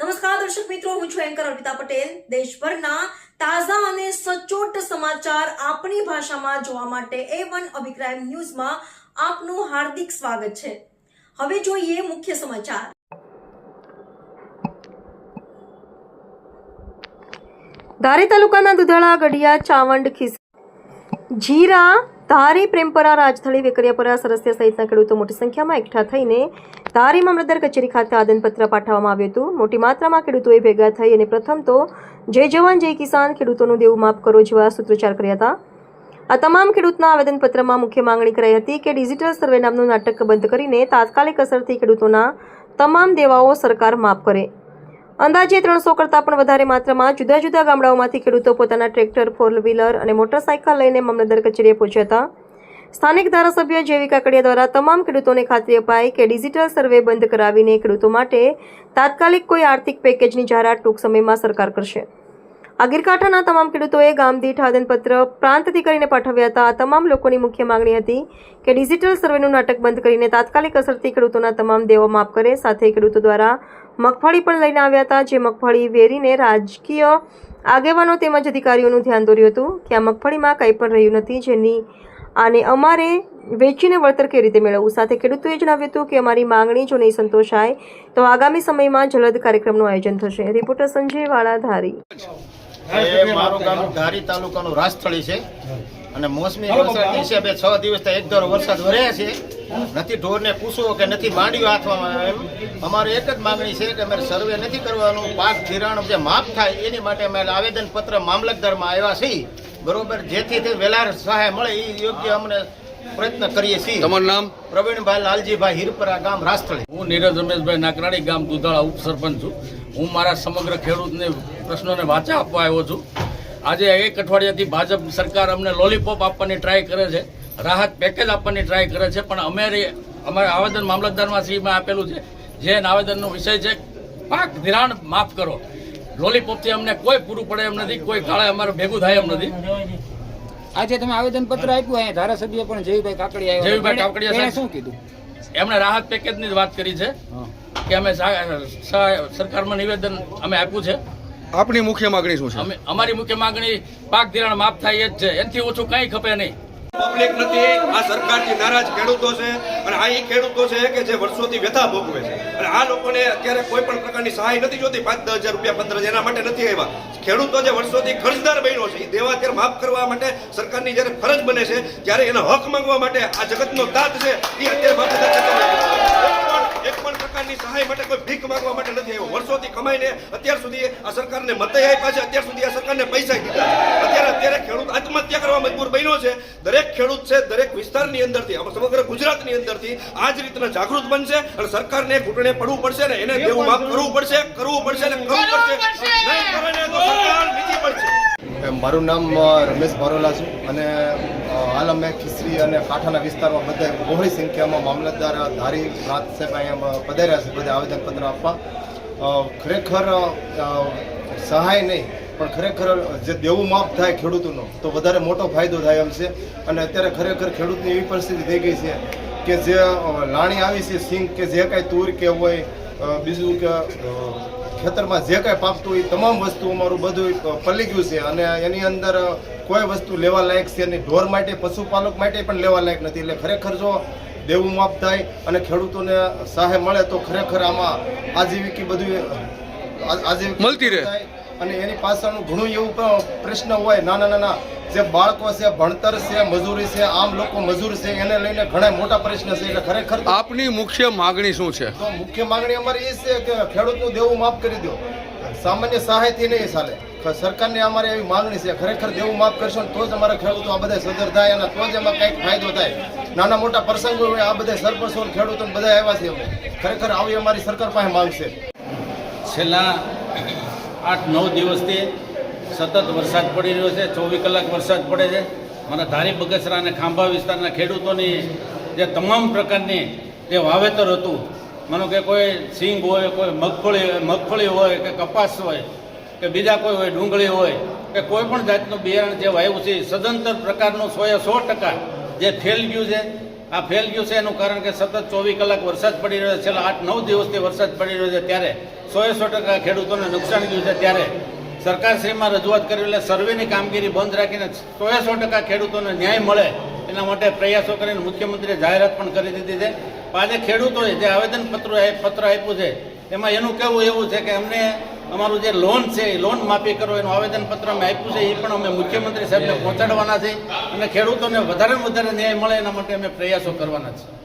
નમસ્કાર, દર્શક મિત્રો, હું છું એન્કર અર્પિતા પટેલ. દેશભરના તાજા અને સચોટ સમાચાર આપણી ભાષામાં જોવા માટે એ વન અભિપ્રાય ન્યૂઝમાં આપનું હાર્દિક સ્વાગત છે. હવે જોઈએ મુખ્ય સમાચાર. ધારી તાલુકાના દુધાળા ગઢિયા ચાવંડ ખીસ જીરા ધારી પ્રેમપરા રાજથળી વેકરિયાપરા સરસ્ય સહિતના ખેડૂતો મોટી સંખ્યામાં એકઠા થઈને ધારી મામલતદાર કચેરી ખાતે આદનપત્ર પાઠવવામાં આવ્યું હતું. મોટી માત્રામાં ખેડૂતોએ ભેગા થઈ અને પ્રથમ તો જય જવાન, જય કિસાન ખેડૂતોનું દેવું માફ કરો જેવા સૂત્રોચ્ચાર કર્યા હતા. આ તમામ ખેડૂતના આવેદનપત્રમાં મુખ્ય માંગણી કરાઈ હતી કે ડિજિટલ સર્વે નામનું નાટક બંધ કરીને તાત્કાલિક અસરથી ખેડૂતોના તમામ દેવાઓ સરકાર માફ કરે. અંદાજે ત્રણસો કરતાં પણ વધારે માત્રામાં જુદા જુદા ગામડાઓમાંથી ખેડૂતો પોતાના ટ્રેક્ટર ફોર વ્હીલર અને મોટરસાઇકલ લઈને મામલતદાર કચેરીએ પહોંચ્યા હતા. સ્થાનિક ધારાસભ્ય જેવી કાકડિયા દ્વારા તમામ ખેડૂતોને ખાતરી અપાઈ કે ડિજિટલ સર્વે બંધ કરાવીને ખેડૂતો માટે તાત્કાલિક કોઈ આર્થિક પેકેજની જાહેરાત ટૂંક સમયમાં સરકાર કરશે. આ ગીરકાંઠાના તમામ ખેડૂતોએ ગામદીઠ આવેદનપત્ર પ્રાંત અધિકારીને પાઠવ્યા હતા. આ તમામ લોકોની મુખ્ય માંગણી હતી કે ડિજિટલ સર્વેનું નાટક બંધ કરીને તાત્કાલિક અસરથી ખેડૂતોના તમામ દેવો માફ કરે. સાથે ખેડૂતો દ્વારા મગફળી પણ લઈને આવ્યા હતા, જે મગફળી વેરીને રાજકીય આગેવાનો તેમજ અધિકારીઓનું ધ્યાન દોર્યું હતું કે આ મગફળીમાં કંઈ પણ રહ્યું નથી, જેની આને અમારે વેચીને વળતર કેવી રીતે મેળવવું? સાથે ખેડૂતોએ જણાવ્યું હતું કે અમારી માંગણી, જો નહીં સંતોષાય, તો આગામી સમયમાં જલદ કાર્યક્રમનું આયોજન થશે. રિપોર્ટર સંજય વાળા ધારી એ મારું ગામ ધારી તાલુકાનું રાજસ્થળી છે. અને મોસમી વરસાદ હિસાબે છ દિવસથી એક ધારો વરસાદ વર્યા છે. નથી ઢોરને પૂછવો કે નથી માંડ્યું હાથમાં એમ. અમારે એક જ માંગણી છે કે અમારે સર્વે નથી કરવાનું. પાક ધિરાણ જે માફ થાય એની માટે અમે આવેદન પત્ર મામલતદારમાં આવ્યા છીએ. બરોબર જેથી તે વેલા સહાય મળે એ યોગ્ય અમને પ્રયત્ન કરીએ છીએ. તમારું નામ? પ્રવીણભાઈ લાલજીભાઈ હિરપરા ગામ રાજસ્થળી હું નીરજ રમેશભાઈ નાકરાણી ગામ દુધાળા ઉપસરપંચ છું. હું મારા સમગ્ર ખેડૂતને પ્રશ્નોને વાચા આપવા આવ્યો છું. આજે એક અઠવાડિયાથી ભાજપ સરકાર અમને લોલીપોપ આપવાની ટ્રાય કરે છે રાહત પેકેજ આપવાની ટ્રાય કરે છે પણ અમે અમારે આવેદન મામલતદારમાં શ્રીમાં આપેલું છે. જે આવેદનનો વિષય છે પાક ધિરાણ માફ કરો. લોલીપોપથી અમને કોઈ પૂરું પડે એમ નથી કોઈ કાળે અમારે ભેગું થાય એમ નથી. આજે તમે આવેદન પત્ર આપ્યું ધારાસભ્ય પણ જયભાઈ કાકડિયા જયભાઈ કાકડિયા શું કીધું? એમણે રાહત પેકેજની જ વાત કરી છે કે અમે સરકારમાં નિવેદન અમે આપ્યું છે. આપની મુખ્ય માગણી શું છે? અમે અમારી મુખ્ય માગણી પાક ધિરાણ માફ થાય એ જ છે. એનાથી ઓછું કંઈ ખપે નહીં. પબ્લિક નથી. આ સરકારથી નારાજ ખેડૂતો છે અને આ એ ખેડૂતો છે કે જે વર્ષોથી વ્યથા ભોગવે છે. અને આ લોકોને અત્યારે કોઈ પણ પ્રકારની સહાય નથી જોતી. પાંચ દસ હજાર રૂપિયા પંદર એના માટે નથી આવ્યા. ખેડૂતો જે વર્ષોથી ખર્ચદાર બન્યો છે, એ દેવા ત્યારે માફ કરવા માટે સરકારની જ્યારે ફરજ બને છે, ત્યારે એનો હક માંગવા માટે આ જગતનો તાત છે, એ અત્યારે માફ એક પણ પ્રકારની સહાય માટે કોઈ ભીખ માંગવા માટે નથી આવ્યો. વર્ષોથી કમાઈને અત્યાર સુધી આ સરકારને મતે આપ્યા છે, અત્યાર સુધી આ સરકારને પૈસા દીધા છે. અત્યારે અત્યારે ખેડૂત આત્મહત્યા કરવા મજબૂર બન્યો છે. દરેક ખેડૂત છે દરેક વિસ્તારની અંદરથી આપણે સમગ્ર ગુજરાતની અંદરથી આ જ રીતના જાગૃત બનશે અને સરકારને ઘૂંટણે પડવું પડશે ને એને દેવું માફ કરવું પડશે કરવું પડશે ને કરવું પડશે. નહીં કરે ને તો સરકાર નીચી પડશે મારું નામ રમેશ બારોલા છે અને હાલ અમે ખીસરી અને કાંઠાના વિસ્તારમાં બધા બહોળી સંખ્યામાં મામલતદાર ધારી પ્રાંત સાહેબ અહીંયા પધાર્યા છે બધા આવેદનપત્ર આપવા. ખરેખર સહાય નહીં પણ ખરેખર જે દેવું માફ થાય ખેડૂતોનો તો વધારે મોટો ફાયદો થાય એમ છે. અને અત્યારે ખરેખર ખેડૂતની એવી પરિસ્થિતિ થઈ ગઈ છે કે જે લાણી આવી છે સિંગ કે જે કાંઈ તુર કે હોય બીજું કે ખેતરમાં જે કાંઈ પાકતું હોય એ તમામ વસ્તુ અમારું બધું પલી ગયું છે. અને એની અંદર કોઈ વસ્તુ લેવા લાયક છે નહીં. ઢોર માટે પશુપાલક માટે પણ લેવા લાયક નથી. એટલે ખરેખર જો દેવું માફ થાય અને ખેડૂતોને સહાય મળે તો ખરેખર આમાં આજીવિકી બધું આજીવિક મળતી રહે. અને એની પાછળનું ઘણું એવું પણ પ્રશ્ન હોય નાના નાના જે બાળકો છે ભણતર છે મજૂરી છે આમ લોકો મજૂર છે એને લઈને ઘણા મોટા પ્રશ્ન છે એટલે ખરેખર તો આપની મુખ્ય માગણી શું છે? તો મુખ્ય માંગણી અમારી એ છે કે ખેડૂતનું દેવું માફ કરી દો. સામાન્ય સહાયથી નહીં ચાલે. સરકારને અમારે એવી માંગણી છે ખરેખર દેવું માફ કરશો તો જ અમારા ખેડૂતો આ બધા સદર થાય અને તો જ એમાં કંઈક ફાયદો થાય. નાના મોટા પ્રસંગો હોય આ બધા સરપંચો ખેડૂતો બધા આવ્યા છે ખરેખર આવી અમારી સરકાર પાસે માંગ છે. છેલ્લા આઠ નવ દિવસથી સતત વરસાદ પડી રહ્યો છે, ચોવીસ કલાક વરસાદ પડે છે. મારા ધારી બગસરા અને ખાંભા વિસ્તારના ખેડૂતોની જે તમામ પ્રકારની જે વાવેતર હતું, માનો કે કોઈ સિંગ હોય, કોઈ મગફળી મગફળી હોય, કે કપાસ હોય, કે બીજા કોઈ હોય, ડુંગળી હોય, કે કોઈ પણ જાતનું બિયારણ જે વાવ્યું છે, સદંતર પ્રકારનું સોએ સો ટકા જે ફેલ ગયું છે. આ ફેલ ગયું છે એનું કારણ કે સતત ચોવીસ કલાક વરસાદ પડી રહ્યો છે. છેલ્લા આઠ, નવ દિવસથી વરસાદ પડી રહ્યો છે. ત્યારે સોએ સો ટકા ખેડૂતોને નુકસાન ગયું છે. ત્યારે સરકારશ્રીમાં રજૂઆત કરી એટલે સર્વેની કામગીરી બંધ રાખીને સોએ સો ટકા ખેડૂતોને ન્યાય મળે એના માટે પ્રયાસો કરીને મુખ્યમંત્રીએ જાહેરાત પણ કરી દીધી છે. આજે ખેડૂતોએ જે આવેદનપત્ર પત્ર આપ્યું છે એમાં એનું કહેવું એવું છે કે અમને અમારું જે લોન છે, એ લોન માફી કરો, એનું આવેદનપત્ર અમે આપ્યું છે, એ પણ અમે મુખ્યમંત્રી સાહેબને પહોંચાડવાના છે અને ખેડૂતોને વધારે વધારે ન્યાય મળે એના માટે અમે પ્રયાસો કરવાના છે.